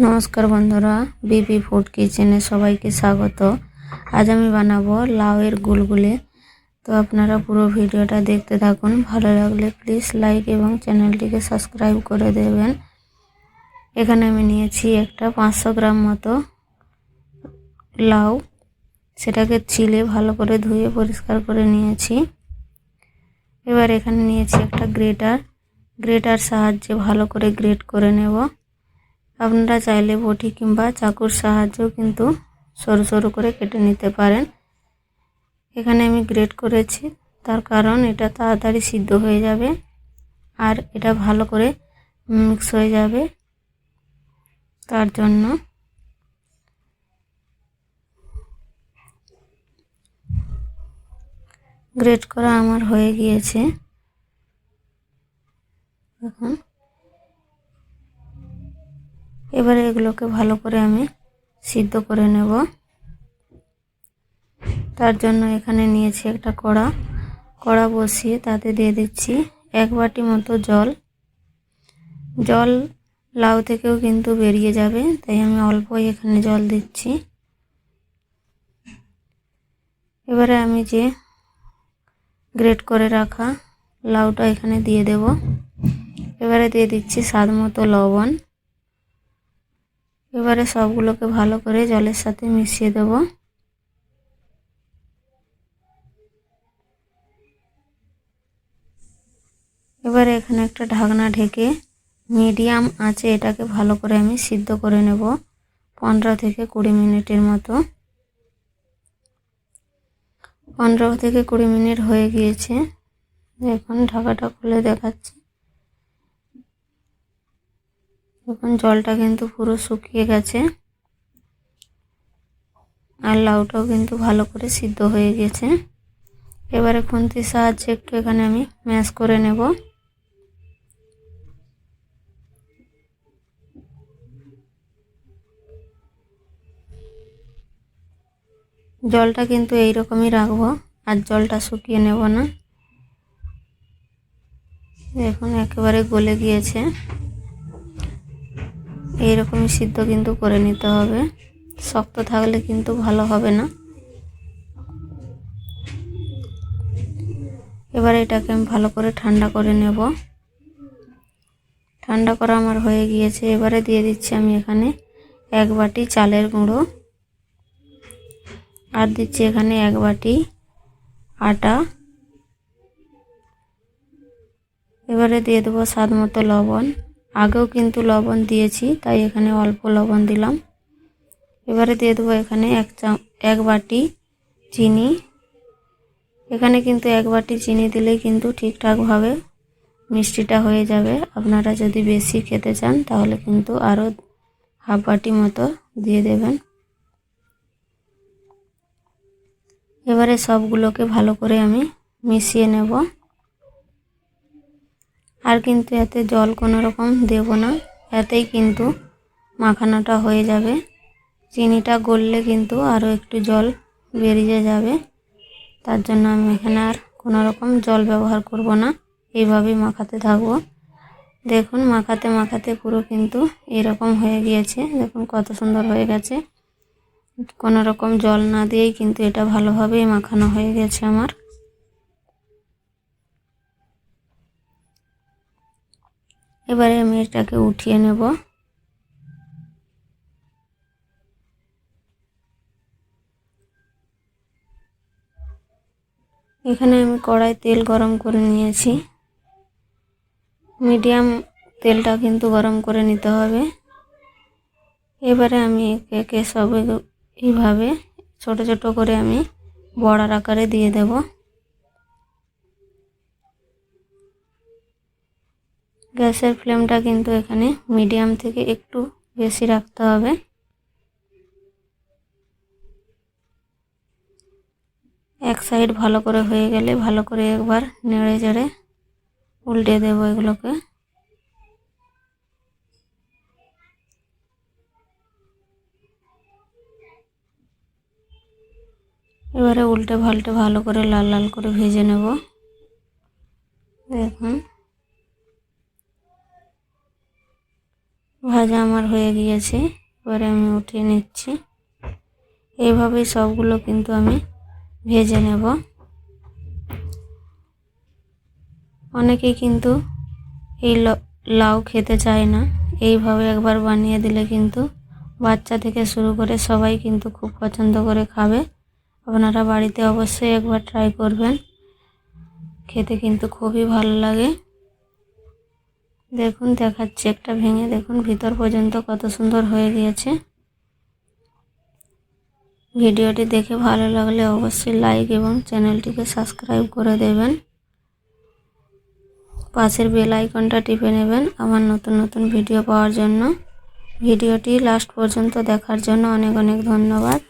নমস্কার বন্ধুরা BP food কিচেনে সবাইকে স্বাগত। আজ আমি বানাবো লাউয়ের গুলগুলে। তো আপনারা পুরো ভিডিওটা দেখতে থাকুন, ভালো লাগলে প্লিজ লাইক এবং চ্যানেলটিকে সাবস্ক্রাইব করে দেবেন। এখানে আমি নিয়েছি একটা পাঁচশো গ্রাম মতো লাউ। সেটাকে ছিলে ভালো করে ধুয়ে পরিষ্কার করে নিয়েছি। এবার এখানে নিয়েছি একটা গ্রেটার। গ্রেটার সাহায্যে ভালো করে গ্রেট করে নেব। আপনারা চাইলে বটি কিংবা চাকুর সাহায্যেও কিন্তু সরু সরু করে কেটে নিতে পারেন। এখানে আমি গ্রেট করেছি, তার কারণ এটা তাড়াতাড়ি সিদ্ধ হয়ে যাবে আর এটা ভালো করে মিক্স হয়ে যাবে তার জন্য। গ্রেট করা আমার হয়ে গিয়েছে। এখন এবারে এগুলোকে ভালো করে আমি সিদ্ধ করে নেব। তার জন্য এখানে নিয়েছি একটা কড়া। কড়া বসিয়ে তাতে দিয়ে দিচ্ছি এক বাটি মতো জল। জল লাউ থেকেও কিন্তু বেরিয়ে যাবে, তাই আমি অল্পই এখানে জল দিচ্ছি। এবারে আমি যে গ্রেট করে রাখা লাউটা এখানে দিয়ে দেব। এবারে দিয়ে দিচ্ছি স্বাদ মতো লবণ। এবারে সবগুলোকে ভালো করে জলের সাথে মিশিয়ে দেব। এবারে এখানে একটা ঢাকনা ঢেকে মিডিয়াম আঁচে এটাকে ভালো করে আমি সিদ্ধ করে নেব, পনেরো থেকে কুড়ি মিনিটের মতো। পনেরো থেকে কুড়ি মিনিট হয়ে গিয়েছে। এখন ঢাকাটা খুলে দেখাচ্ছি। এখন জলটা কিন্তু পুরো শুকিয়ে গেছে। আর লাউটাও কিন্তু ভালো করে সিদ্ধ হয়ে গেছে। এবারে খুন্তির সাহায্যে একটু এখানে আমি ম্যাশ করে নেব। জলটা কিন্তু এই রকমই রাখব, আর জলটা শুকিয়ে নেব না। এখন একেবারে গলে গিয়েছে। এইরকমই সিদ্ধ কিন্তু করে নিতে হবে। শক্ত থাকলে কিন্তু ভালো হবে না। এবার এটাকে আমি ভালো করে ঠান্ডা করে নেব। ঠান্ডা করা আমার হয়ে গিয়েছে। এবারে দিয়ে দিচ্ছি আমি এখানে এক বাটি চালের গুঁড়ো। আর দিচ্ছি এখানে এক বাটি আটা। এবারে দিয়ে দেবো স্বাদ মতো লবণ। আগেও কিন্তু লবণ দিয়েছি, তাই এখানে অল্প লবণ দিলাম। এবারে দিয়ে দেবো এখানে এক চাম এক বাটি চিনি। এখানে কিন্তু এক বাটি চিনি দিলেই কিন্তু ঠিকঠাকভাবে মিষ্টিটা হয়ে যাবে। আপনারা যদি বেশি খেতে চান, তাহলে কিন্তু আরও হাফ বাটি মতো দিয়ে দেবেন। এবারে সবগুলোকে ভালো করে আমি মিশিয়ে নেব। আর কিন্তু এতে জল কোনো রকম দেব না। এতেই কিন্তু মাখানোটা হয়ে যাবে। চিনিটা গললে কিন্তু আরও একটু জল বেরিয়ে যাবে। তার জন্য আমি এখানে আর কোনো রকম জল ব্যবহার করব না। এইভাবেই মাখাতে থাকব। দেখুন, মাখাতে মাখাতে পুরো কিন্তু এরকম হয়ে গিয়েছে। দেখুন, কত সুন্দর হয়ে গেছে। কোনো রকম জল না দিয়েই কিন্তু এটা ভালোভাবেই মাখানো হয়ে গেছে আমার। এবারে আমি এটাকে উঠিয়ে নেব। এখানে আমি কড়াই তেল গরম করে নিয়েছি। মিডিয়াম তেলটা কিন্তু গরম করে নিতে হবে। এবারে আমি একে একে সব এইভাবে ছোট ছোট করে আমি বড়ার আকারে দিয়ে দেবো। গ্যাসের ফ্লেমটা কিন্তু এখানে মিডিয়াম থেকে একটু বেশি রাখতে হবে। এক সাইড ভালো করে হয়ে গেলে ভালো করে একবার নেড়ে চেড়ে উল্টে দেব এগুলোকে। এবারে উল্টে ভাল্টে ভালো করে লাল লাল করে ভেজে নেব। দেখুন। ভাজা আমার হয়ে গিয়েছে, এবারে আমি উঠিয়ে নিচ্ছি। এইভাবেই সবগুলো কিন্তু আমি ভেজে নেব। অনেকেই কিন্তু এই লাউ খেতে চায় না। এইভাবে একবার বানিয়ে দিলে কিন্তু বাচ্চা থেকে শুরু করে সবাই কিন্তু খুব পছন্দ করে খাবে। আপনারা বাড়িতে অবশ্যই একবার ট্রাই করবেন। খেতে কিন্তু খুবই ভালো লাগে। দেখুন, দেখাচ্ছি একটা ভেঙে। দেখুন, ভিতর পর্যন্ত কত সুন্দর হয়ে গিয়েছে। ভিডিওটি দেখে ভালো লাগলে অবশ্যই লাইক এবং চ্যানেলটিকে সাবস্ক্রাইব করে দেবেন। পাশের বেল আইকনটা টিপে নেবেন আমার নতুন নতুন ভিডিও পাওয়ার জন্য। ভিডিওটি লাস্ট পর্যন্ত দেখার জন্য অনেক অনেক ধন্যবাদ।